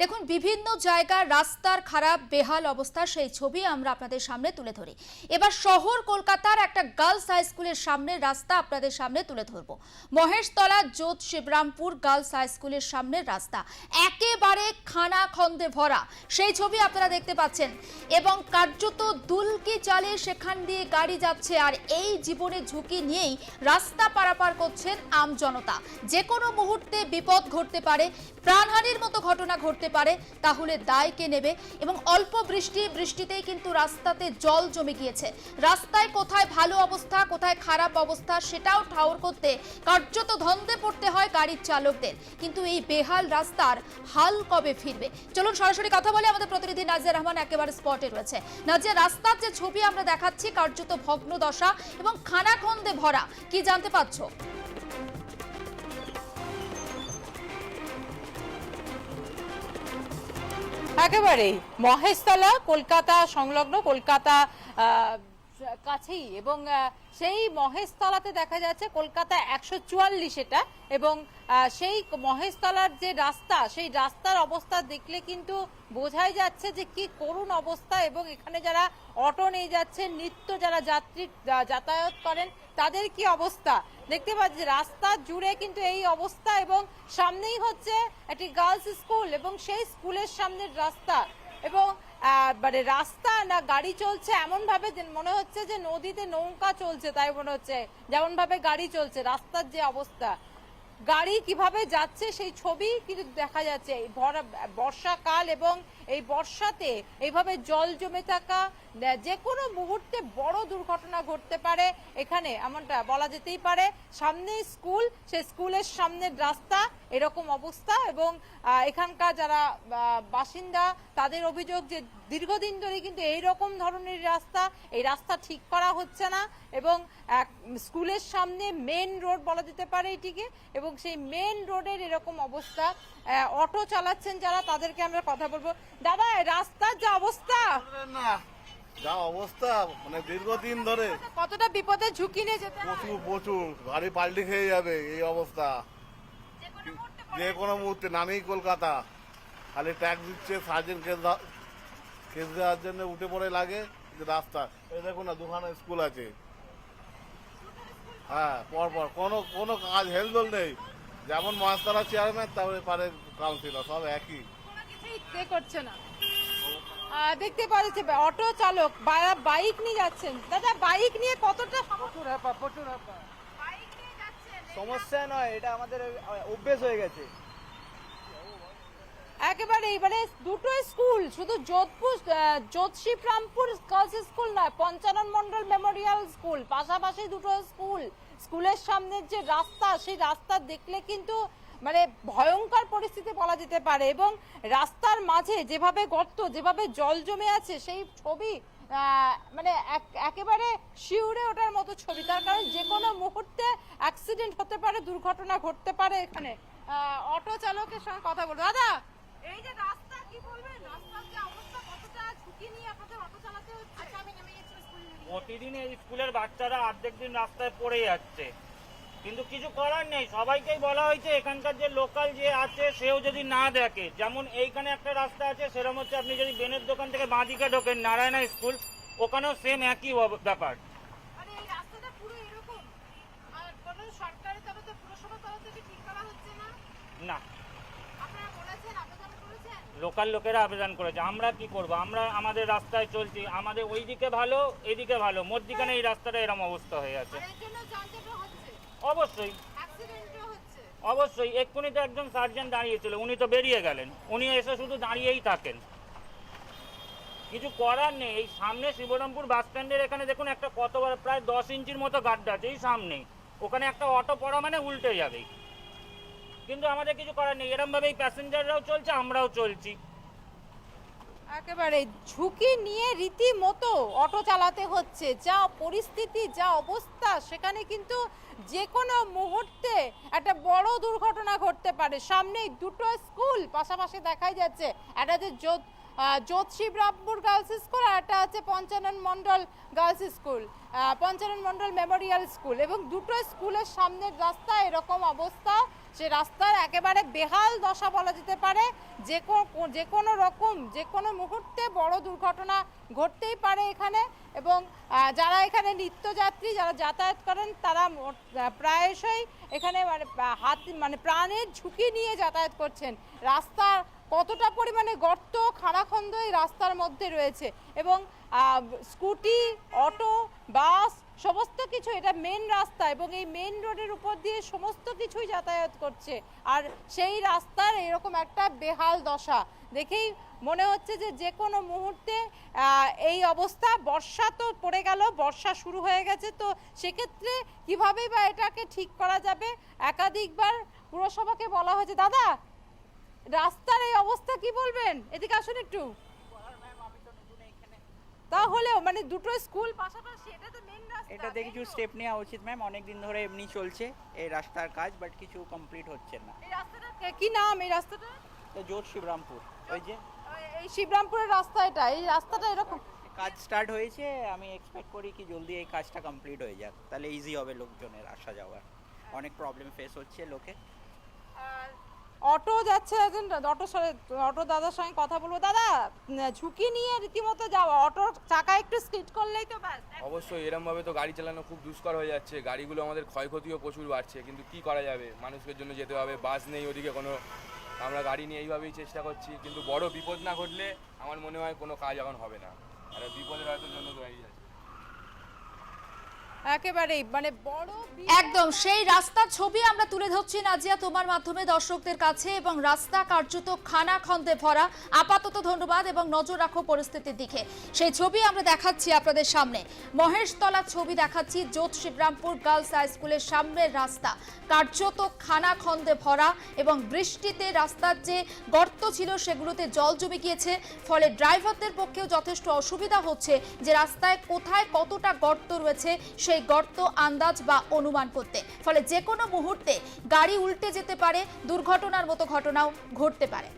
দেখুন, বিভিন্ন জায়গার রাস্তার খারাপ, বেহাল অবস্থা, সেই ছবি আমরা আপনাদের সামনে তুলে ধরি। এবার শহর কলকাতার একটা গার্লস হাই স্কুলের সামনের রাস্তা আপনাদের সামনে তুলে ধরবো। মহেশতলা জোত শিবরামপুর গার্লস হাই স্কুলের সামনের রাস্তা। একেবারে খানা খন্দে ভরা। সেই ছবি আপনারা দেখতে পাচ্ছেন। এবং কার্যত দুলকি চালে সেখান দিয়ে গাড়ি যাচ্ছে, আর এই জীবনের ঝুঁকি নিয়েই রাস্তা পারাপার করছেন আম জনতা। যে কোনো মুহূর্তে বিপদ ঘটতে পারে, প্রাণহানির মতো ঘটনা ঘটতে পারে, তাহলে দায় কে নেবে? এবং অল্প বৃষ্টি, বৃষ্টিতেই কিন্তু রাস্তাতে জল জমে গিয়েছে। রাস্তায় কোথায় ভালো অবস্থা, কোথায় খারাপ অবস্থা সেটাও ঠাউর করতে কার্যত ধন্দে পড়তে হয় গাড়ির চালকদের। কিন্তু এই বেহাল রাস্তার হাল কবে ফিরবে? চলুন সরাসরি কথা বলে আমাদের প্রতিনিধি নাজিয়া রহমান, একেবারে স্পটে রয়েছে। নাজিয়া, রাস্তার যে ছবি আমরা দেখাচ্ছি কার্যত ভগ্ন দশা এবং খানাখন্দে ভরা। কি জানতে পারছ? একেবারেই। মহেশতলা, কলকাতা সংলগ্ন, কলকাতা কাছেই। এবং সেই মহেশতলাতে দেখা যাচ্ছে কলকাতা একশো চুয়াল্লিশ এটা। এবং সেই মহেশতলার যে রাস্তা, সেই রাস্তার অবস্থা দেখলে কিন্তু বোঝাই যাচ্ছে যে কি করুণ অবস্থা। এবং এখানে যারা অটো নিয়ে যাচ্ছে নিত্য যারা যাত্রী যাতায়াত করেন, তাদের কি অবস্থা? দেখতে পাচ্ছি রাস্তা জুড়ে কিন্তু এই অবস্থা এবং সামনেই হচ্ছে একটি গার্লস স্কুল এবং সেই স্কুলের সামনের রাস্তা এবং মানে রাস্তা না গাড়ি চলছে এমন ভাবে মনে হচ্ছে যে নদীতে নৌকা চলছে তাই মনে হচ্ছে যেমন ভাবে গাড়ি চলছে, রাস্তার যে অবস্থা। গাড়ি কীভাবে যাচ্ছে সেই ছবি কিন্তু দেখা যাচ্ছে। বর্ষাকাল এবং এই বর্ষাতে এইভাবে জল জমে থাকা যে কোনো মুহূর্তে বড় দুর্ঘটনা ঘটতে পারে, এখানে এমনটা বলা যেতেই পারে। সামনে স্কুল, সেই স্কুলের সামনের রাস্তা, এরকম অবস্থা এবং এখানকার যারা বাসিন্দা, তাদের অভিযোগ যে দীর্ঘদিন ধরে কিন্তু এই রকম ধরনের রাস্তা, এই রাস্তা ঠিক করা হচ্ছে না এবং স্কুলের সামনে মেন রোড বলা যেতে পারে এটিকে এবং সেই মেন রোডের এরকম অবস্থা অটো চালাচ্ছেন যারা, তাদেরকে আমরা কথা বলব। দাদা, রাস্তার যে অবস্থা! না। যা অবস্থা মানে দীর্ঘদিন ধরে। কতটা বিপদের ঝুঁকি নিয়ে যেতে প্রচুর প্রচুর। গাড়ি পাল্টি খেয়ে যাবে এই অবস্থা। যে কোনো মুহূর্তে নামেই কলকাতা। খালি ট্যাক্স দিচ্ছে সার্জেন্ট কেস কেস দেওয়ার জন্য উঠে পড়ে লাগে যে রাস্তা। এই দেখুন না দুখানা স্কুল আছে। হ্যাঁ পরপর কোনো কোনো কাজ হেলদোল নেই। যেমন মাস্তারা চেয়ারম্যান তারপরে পারে কাউন্সিলর সব একই। করছে না। আহ, দেখতে পাচ্ছি অটো চালক বা- বাইক নিয়ে যাচ্ছেন। দাদা বাইক নিয়ে কতটা সমস্যা নয় এটা আমাদের অভ্যেস হয়ে গেছে। একেবারে এবারে দুটো স্কুল শুধু যোধপুর আহ, যোধশিবরামপুর গার্লস স্কুল নয় পঞ্চানন মন্ডল মেমোরিয়াল স্কুল পাশাপাশি দুটো স্কুল। স্কুলের সামনের যে রাস্তা সেই রাস্তা দেখলে কিন্তু মানে ভয়ঙ্কর পরিস্থিতি যেতে পারে এবং রাস্তার মাঝে যেভাবে গর্ত, যেভাবে জল জমে আছে, সেই ছবি মানে এক- একেবারে শিউরে ওঠার মতো ছবি। তার কারণ যে কোনো মুহূর্তে অ্যাক্সিডেন্ট হতে পারে, দুর্ঘটনা ঘটতে পারে এখানে। অটো চালকের সঙ্গে কথা বলব। দাদা, এই যে রাস্তা, কি বলবেন? আচ্ছা প্রতিদিন এই স্কুলের বাচ্চারা অর্ধেক দিন রাস্তায় পড়ে যাচ্ছে। কিন্তু কিছু করার নেই। সবাইকেই বলা হয়েছে এখানকার যে লোকাল যে আছে সেও যদি না দেখে যেমন এইখানে একটা রাস্তা আছে সেরকম হচ্ছে আপনি যদি বেনের দোকান থেকে বাঁদিকে ঢোকেন নারায়ণা স্কুল ওখানেও সেম একই ব্যাপার। না? লোকাল লোকেরা আবেদন করেছে। আমরা কি করব? আমরা আমাদের রাস্তায় চলছি। আমাদের ওইদিকে ভালো এদিকে ভালো। মধ্যিখানে এই রাস্তাটা এরম অবস্থা হয়ে আছে। অবশ্যই। অবশ্যই এক্ষুনি তো একজন সার্জেন্ট দাঁড়িয়েছিল উনি তো বেরিয়ে গেলেন। উনি এসে শুধু দাঁড়িয়েই থাকেন। কিছু করার নেই এই সামনে শিবরামপুর বাস স্ট্যান্ডের এখানে দেখুন একটা কত বড় প্রায় দশ ইঞ্চির মতো গাড্ডা আছে এই সামনেই ওখানে একটা অটো পড়া মানে উল্টে যাবেই কিন্তু আমাদের কিছু করার নেই এরমভাবেই প্যাসেঞ্জাররাও চলছে আমরাও চলছি। একেবারে ঝুঁকি নিয়ে রীতিমতো অটো চালাতে হচ্ছে। যা পরিস্থিতি, যা অবস্থা, সেখানে কিন্তু যে কোনো মুহূর্তে একটা বড় দুর্ঘটনা ঘটতে পারে। সামনেই দুটো স্কুল, পাশাপাশি দেখাই যাচ্ছে একটা যে যোধ যোধশিবরামপুর গার্লস স্কুল আর একটা আছে Panchanan Mondal girls school Panchanan Mondal memorial school এবং দুটো স্কুলের সামনের রাস্তা এরকম অবস্থা। সে রাস্তার একেবারে বেহাল দশা বলা যেতে পারে, যে যে কোনো রকম, যে কোনো মুহূর্তে বড় দুর্ঘটনা ঘটতেই পারে এখানে এবং যারা এখানে নিত্যযাত্রী, যারা যাতায়াত করেন, তারা প্রায়শই এখানে মানে হাত মানে প্রাণের ঝুঁকি নিয়ে যাতায়াত করছেন। রাস্তা কতটা পরিমাণে গর্ত, খাড়াখন্দ এই রাস্তার মধ্যে রয়েছে এবং স্কুটি, অটো, বাস সমস্ত কিছু, এটা মেন রাস্তা এবং এই মেন রোডের উপর দিয়ে সমস্ত কিছুই যাতায়াত করছে। আর সেই রাস্তার এরকম একটা বেহাল দশা। দেখেই মনে হচ্ছে যে যে কোনো মুহূর্তে এই অবস্থা, বর্ষা তো পড়ে গেল, বর্ষা শুরু হয়ে গেছে, তো সেক্ষেত্রে কিভাবেই বা এটাকে ঠিক করা যাবে? একাধিকবার পুরসভাকে বলা হয়েছে, দাদা, রাস্তার এই অবস্থা কি বলবেন? এদিকে আসুন একটু। মানে দুটো স্কুল পাশাপাশি এটা তো মেন রাস্তা এটাতে কিছু স্টেপ নেওয়া উচিত ম্যাম অনেক দিন ধরে এমনি চলছে এই রাস্তার কাজ বাট কিছু কমপ্লিট হচ্ছে না। এই রাস্তাটা কি নাম এই রাস্তাটা? জোর শিবরামপুর ওই যে। এই শিবরামপুরের রাস্তা এটা এই রাস্তাটা এরকম। কাজ স্টার্ট হয়েছে আমি এক্সপেক্ট করি কি জলদি এই কাজটা কমপ্লিট হয়ে যাক তাহলে ইজি হবে লোকজনের আসা যাওয়ার অনেক প্রবলেম ফেস হচ্ছে লোকে। আর অটো যাচ্ছে একজন অটো অটো দাদার সঙ্গে কথা বলব। দাদা, ঝুঁকি নিয়ে রীতিমতো যাওয়া অটোর চাকা একটু স্কিড করলেই তো ব্যাস অবশ্যই, এরমভাবে তো গাড়ি চালানো খুব দুষ্কর হয়ে যাচ্ছে। গাড়িগুলো আমাদের ক্ষয়ক্ষতিও প্রচুর বাড়ছে, কিন্তু কি করা যাবে? মানুষের জন্য যেতে হবে, বাস নেই ওদিকে কোনো। আমরা গাড়ি নিয়ে এইভাবেই চেষ্টা করছি, কিন্তু বড় বিপদ না ঘটলে আমার মনে হয় কোনো কাজ এখন হবে না। আর বিপদের হয়তো জন্য দাঁড়িয়ে আছে। মানে একদম, সেই ছবি আমরা তুলে ধরছি, নাজিয়া, তোমার মাধ্যমে দর্শকদের কাছে এবং রাস্তা কার্যত খানা খন্দে ভরা। আপাতত ধন্যবাদ এবং নজর রাখো পরিস্থিতির দিকে। সেই ছবি আমরা দেখাচ্ছি আপনাদের সামনে। মহেশতলার ছবি দেখাচ্ছি গার্লস হাই স্কুলের সামনের রাস্তা। কার্যত খানা খন্দে ভরা এবং বৃষ্টিতে রাস্তার যে গর্ত ছিল, সেগুলোতে জল জমে গিয়েছে। ফলে ড্রাইভারদের পক্ষেও যথেষ্ট অসুবিধা হচ্ছে যে রাস্তায় কোথায় কতটা গর্ত রয়েছে সেই গর্ত, আন্দাজ বা অনুমান করতে। ফলে যে কোনো মুহূর্তে গাড়ি উল্টে যেতে পারে, দুর্ঘটনার মতো ঘটনাও ঘটতে পারে।